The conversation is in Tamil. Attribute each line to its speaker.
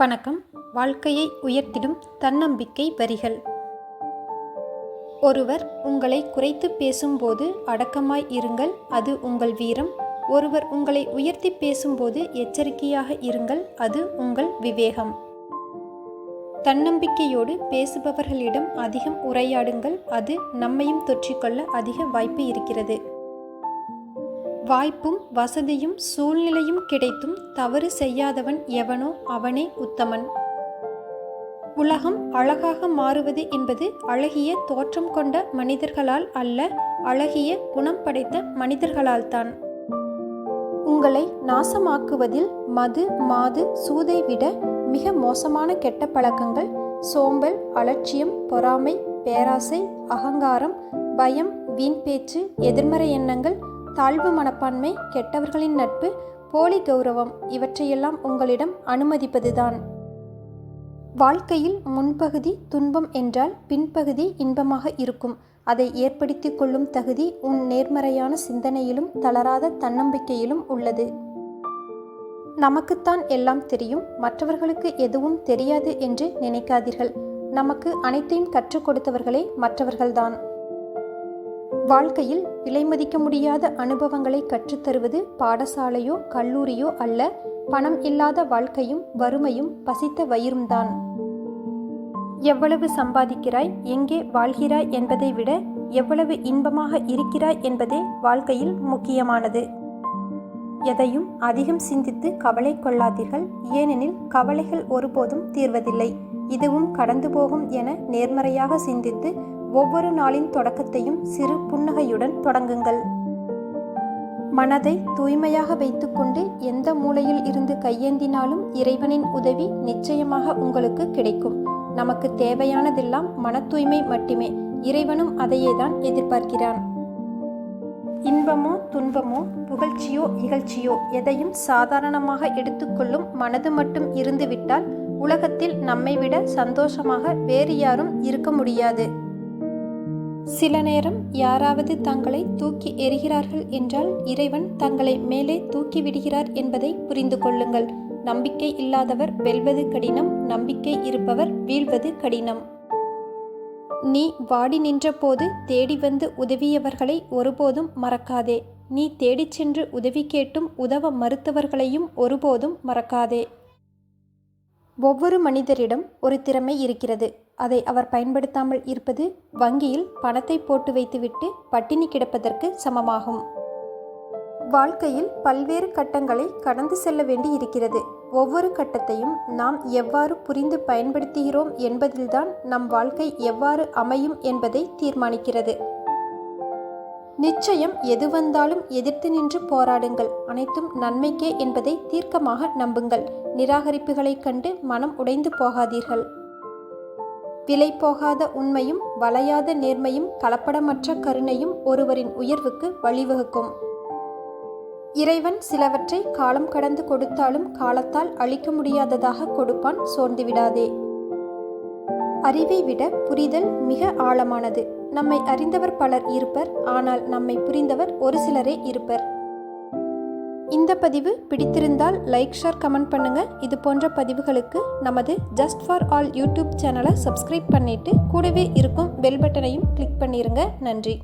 Speaker 1: வணக்கம் வாழ்க்கையை உயர்த்திடும் தன்னம்பிக்கை வரிகள். ஒருவர் உங்களை குறைத்து பேசும்போது அடக்கமாய் இருங்கள் அது உங்கள் வீரம். ஒருவர் உங்களை உயர்த்தி பேசும்போது எச்சரிக்கையாக இருங்கள் அது உங்கள் விவேகம். தன்னம்பிக்கையோடு பேசுபவர்களிடம் அதிகம் உரையாடுங்கள் அது நம்மையும் தொற்றிக்கொள்ள அதிக வாய்ப்பு இருக்கிறது. வாய்ப்பும் வசதியும் சூழ்நிலையும் கிடைத்தும் தவறு செய்யாதவன் எவனோ அவனே உத்தமன். உலகம் அழகாக மாறுவது என்பது அழகிய தோற்றம் கொண்ட மனிதர்களால் அல்ல அழகிய குணம் படைத்த மனிதர்களால் தான். உங்களை நாசமாக்குவதில் மது மாது சூதை விட மிக மோசமான கெட்ட பழக்கங்கள் சோம்பல் அலட்சியம் பொறாமை பேராசை அகங்காரம் பயம் வீண் பேச்சு எதிர்மறை எண்ணங்கள் தாழ்வு மனப்பான்மை கெட்டவர்களின் நட்பு போலி கௌரவம் இவற்றையெல்லாம் உங்களிடம் அனுமதிப்பதுதான். வாழ்க்கையில் முன்பகுதி துன்பம் என்றால் பின்பகுதி இன்பமாக இருக்கும். அதை ஏற்படுத்தி கொள்ளும் தகுதி உன் நேர்மறையான சிந்தனையிலும் தளராத தன்னம்பிக்கையிலும் உள்ளது. நமக்குத்தான் எல்லாம் தெரியும். மற்றவர்களுக்கு எதுவும் தெரியாது என்று நினைக்காதீர்கள். நமக்கு அனைத்தையும் கற்றுக் கொடுத்தவர்களே மற்றவர்கள்தான். வாழ்க்கையில் விலை மதிக்க முடியாத அனுபவங்களை கற்றுத்தருவது பாடசாலையோ கல்லூரியோ அல்ல. பணம் இல்லாத வாழ்க்கையும் வறுமையும் பசித்த வயிறும்தான். எவ்வளவு சம்பாதிக்கிறாய் எங்கே வாழ்கிறாய் என்பதை விட எவ்வளவு இன்பமாக இருக்கிறாய் என்பதே வாழ்க்கையில் முக்கியமானது. எதையும் அதிகம் சிந்தித்து கவலை கொள்ளாதீர்கள். ஏனெனில் கவலைகள் ஒருபோதும் தீர்வதில்லை. இதுவும் கடந்து போகும் என நேர்மறையாக சிந்தித்து ஒவ்வொரு நாளின் தொடக்கத்தையும் சிறு புன்னகையுடன் தொடங்குங்கள். மனதை தூய்மையாக வைத்துக்கொண்டு எந்த மூலையில் இருந்து கையேந்தினாலும் இறைவனின் உதவி நிச்சயமாக உங்களுக்கு கிடைக்கும். நமக்கு தேவையானதெல்லாம் மன தூய்மை மட்டுமே. இறைவனும் அதையே தான் எதிர்பார்க்கிறான். இன்பமோ துன்பமோ புகழ்ச்சியோ இகழ்ச்சியோ எதையும் சாதாரணமாக எடுத்துக்கொள்ளும் மனது மட்டும் இருந்துவிட்டால் உலகத்தில் நம்மை விட சந்தோஷமாக வேறு யாரும் இருக்க முடியாது. சில நேரம் யாராவது தங்களை தூக்கி எறிகிறார்கள் என்றால் இறைவன் தங்களை மேலே தூக்கி விடுகிறார் என்பதை புரிந்து கொள்ளுங்கள். நம்பிக்கை இல்லாதவர் வெல்வது கடினம் நம்பிக்கை இருப்பவர் வீழ்வது கடினம். நீ வாடி நின்றபோது தேடி வந்து உதவியவர்களை ஒருபோதும் மறக்காதே. நீ தேடிச் சென்று உதவி கேட்டும் உதவ மறுத்தவர்களையும் ஒருபோதும் மறக்காதே. ஒவ்வொரு மனிதரிடம் ஒரு திறமை இருக்கிறது. அதை அவர் பயன்படுத்தாமல் இருப்பது வங்கியில் பணத்தை போட்டு வைத்துவிட்டு பட்டினி கிடப்பதற்கு சமமாகும். வாழ்க்கையில் பல்வேறு கட்டங்களை கடந்து செல்ல வேண்டி இருக்கிறது. ஒவ்வொரு கட்டத்தையும் நாம் எவ்வாறு புரிந்து பயன்படுத்துகிறோம் என்பதில்தான் நம் வாழ்க்கை எவ்வாறு அமையும் என்பதை தீர்மானிக்கிறது. நிச்சயம் எது வந்தாலும் எதிர்த்து நின்று போராடுங்கள். அனைத்தும் நன்மைக்கே என்பதை தீர்க்கமாக நம்புங்கள். நிராகரிப்புகளைக் கண்டு மனம் உடைந்து போகாதீர்கள். விலை போகாத உண்மையும் வளையாத நேர்மையும் கலப்படமற்ற கருணையும் ஒருவரின் உயர்வுக்கு வழிவகுக்கும். இறைவன் சிலவற்றை காலம் கடந்து கொடுத்தாலும் காலத்தால் அழிக்க முடியாததாக கொடுப்பான் சோர்ந்துவிடாதே அறிவை விட புரிதல் மிக ஆழமானது. நம்மை அறிந்தவர் பலர் இருப்பர் ஆனால் நம்மை புரிந்தவர் ஒரு சிலரே இருப்பர். இந்த பதிவு பிடித்திருந்தால் லைக் ஷேர் கமெண்ட் பண்ணுங்க. இது போன்ற பதிவுகளுக்கு நமது ஜஸ்ட் ஃபார் ஆல் யூடியூப் சேனலை சப்ஸ்கிரைப் பண்ணிட்டு கூடவே இருக்கும் பெல் பட்டனையும் கிளிக் பண்ணிருங்க. நன்றி.